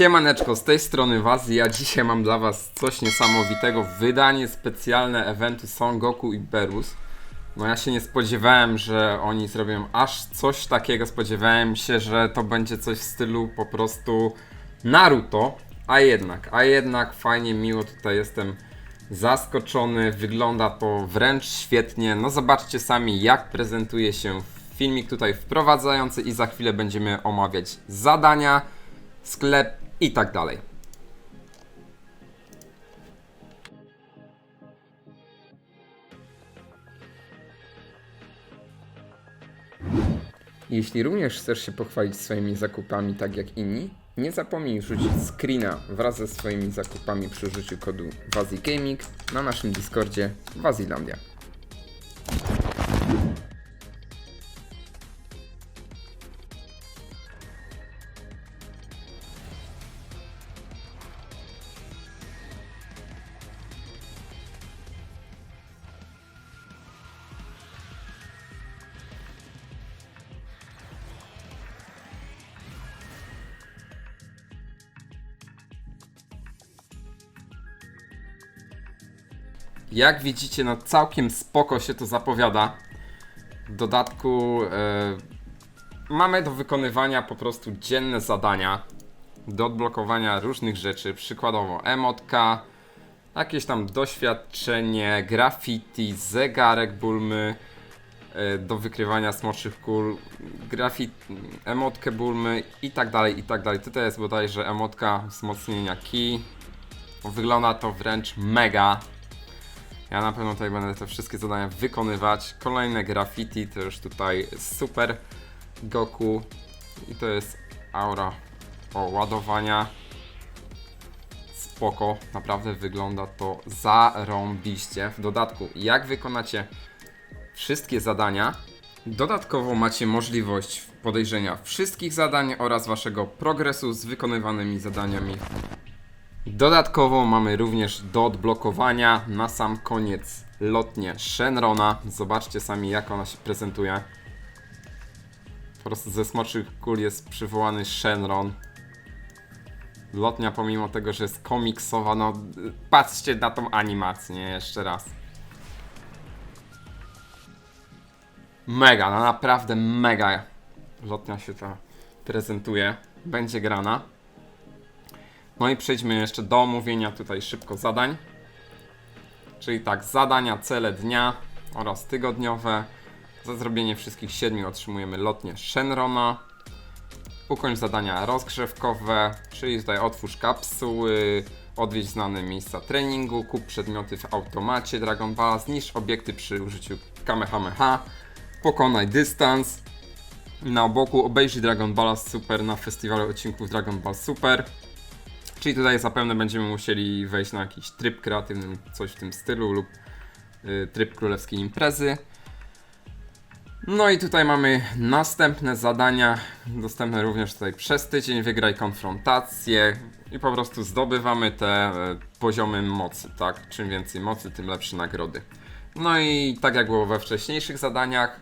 Siemaneczko, z tej strony Was. Ja dzisiaj mam dla Was coś niesamowitego. Wydanie specjalne eventu Son Goku i Berus. No ja się nie spodziewałem, że oni zrobią aż coś takiego. Spodziewałem się, że to będzie coś w stylu po prostu Naruto. A jednak, a jednak fajnie, miło tutaj jestem zaskoczony. Wygląda to wręcz świetnie. No zobaczcie sami, jak prezentuje się filmik tutaj wprowadzający i za chwilę będziemy omawiać zadania sklep i tak dalej. Jeśli również chcesz się pochwalić swoimi zakupami tak jak inni, nie zapomnij rzucić screena wraz ze swoimi zakupami przy użyciu kodu WaziGaming na naszym Discordzie Wazilandia. Jak widzicie, no całkiem spoko się to zapowiada. W dodatku e, mamy do wykonywania po prostu dzienne zadania do odblokowania różnych rzeczy, przykładowo emotka, jakieś tam doświadczenie, graffiti, zegarek bulmy e, do wykrywania smoczych kul, emotkę bulmy i tak dalej, i tak dalej. Tutaj jest bodajże emotka wzmocnienia key. Wygląda to wręcz mega. Ja na pewno tutaj będę te wszystkie zadania wykonywać. Kolejne graffiti, to już tutaj super Goku. I to jest aura o ładowania. Spoko, naprawdę wygląda to zarąbiście. W dodatku, jak wykonacie wszystkie zadania, dodatkowo macie możliwość podejrzenia wszystkich zadań oraz waszego progresu z wykonywanymi zadaniami Dodatkowo mamy również do odblokowania na sam koniec lotnię Shenrona. Zobaczcie sami jak ona się prezentuje. Po prostu ze smoczych kul jest przywołany Shenron. Lotnia pomimo tego, że jest komiksowa, no patrzcie na tą animację jeszcze raz. Mega, no naprawdę mega lotnia się ta prezentuje. Będzie grana. No i przejdźmy jeszcze do omówienia tutaj szybko zadań. Czyli tak, zadania, cele dnia oraz tygodniowe. Za zrobienie wszystkich siedmiu otrzymujemy lotnię Shenrona. Ukończ zadania rozgrzewkowe, czyli tutaj otwórz kapsuły, odwiedź znane miejsca treningu, kup przedmioty w automacie Dragon Ball, zniszcz obiekty przy użyciu Kamehameha, pokonaj dystans. Na boku obejrzyj Dragon Ball Super na festiwalu odcinków Dragon Ball Super. Czyli tutaj zapewne będziemy musieli wejść na jakiś tryb kreatywny, coś w tym stylu lub y, tryb królewskiej imprezy. No i tutaj mamy następne zadania, dostępne również tutaj przez tydzień. Wygraj konfrontację i po prostu zdobywamy te y, poziomy mocy, tak? Czym więcej mocy, tym lepsze nagrody. No i tak jak było we wcześniejszych zadaniach,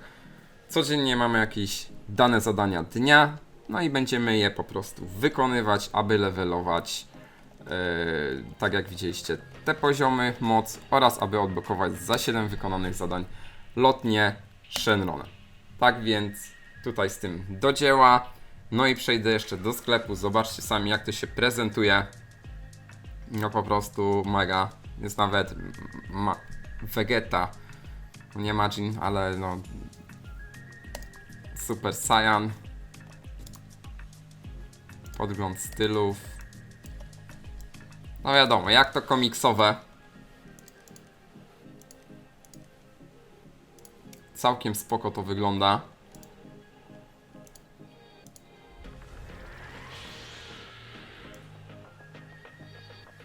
codziennie mamy jakieś dane zadania dnia, no i będziemy je po prostu wykonywać, aby levelować, yy, tak jak widzieliście, te poziomy, moc oraz aby odblokować za 7 wykonanych zadań lotnie Shenrona. Tak więc tutaj z tym do dzieła. No i przejdę jeszcze do sklepu, zobaczcie sami jak to się prezentuje. No po prostu mega. Jest nawet ma Vegeta, nie Majin, ale no Super Saiyan podgląd stylów. No wiadomo, jak to komiksowe. Całkiem spoko to wygląda.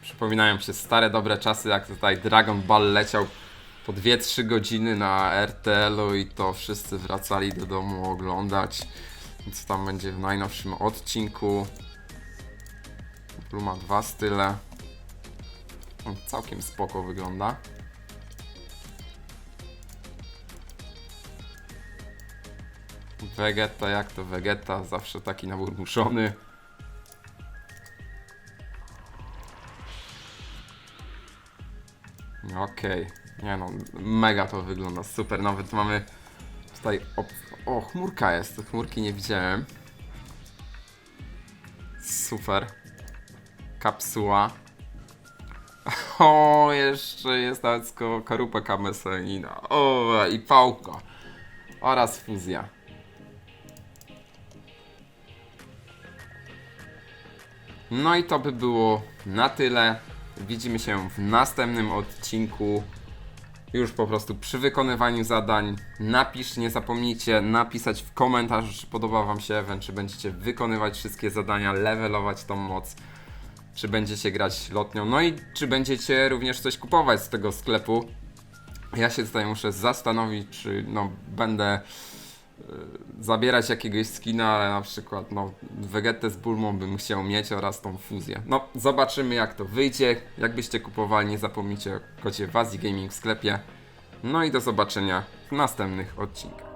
Przypominają się stare dobre czasy, jak tutaj Dragon Ball leciał po 2-3 godziny na RTL-u i to wszyscy wracali do domu oglądać co tam będzie w najnowszym odcinku. Pluma dwa style. On całkiem spoko wygląda. Vegeta, jak to Vegeta, zawsze taki nabór muszony. Okej, okay. nie no, mega to wygląda, super, nawet mamy tutaj, op- o chmurka jest, chmurki nie widziałem. Super. Kapsuła. O, jeszcze jest nawet karupa kamesenina. O, i pałka. Oraz fuzja. No i to by było na tyle. Widzimy się w następnym odcinku. Już po prostu przy wykonywaniu zadań. Napisz, nie zapomnijcie napisać w komentarzu, czy podoba Wam się event, czy będziecie wykonywać wszystkie zadania, levelować tą moc, czy będziecie grać lotnią, no i czy będziecie również coś kupować z tego sklepu. Ja się tutaj muszę zastanowić, czy no, będę zabierać jakiegoś skina, ale na przykład no, Vegetę z Bulmą bym chciał mieć oraz tą fuzję. No, zobaczymy jak to wyjdzie. Jakbyście kupowali, nie zapomnijcie o kodzie Wazi Gaming w sklepie. No i do zobaczenia w następnych odcinkach.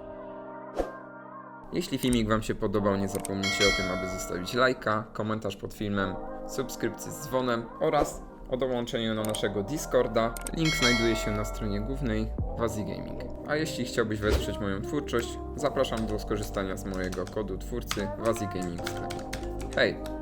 Jeśli filmik Wam się podobał, nie zapomnijcie o tym, aby zostawić lajka, komentarz pod filmem, subskrypcję z dzwonem oraz o dołączeniu na naszego Discorda. Link znajduje się na stronie głównej Wazi Gaming. A jeśli chciałbyś wesprzeć moją twórczość, zapraszam do skorzystania z mojego kodu twórcy Wazi Gaming w sklepie. Hej!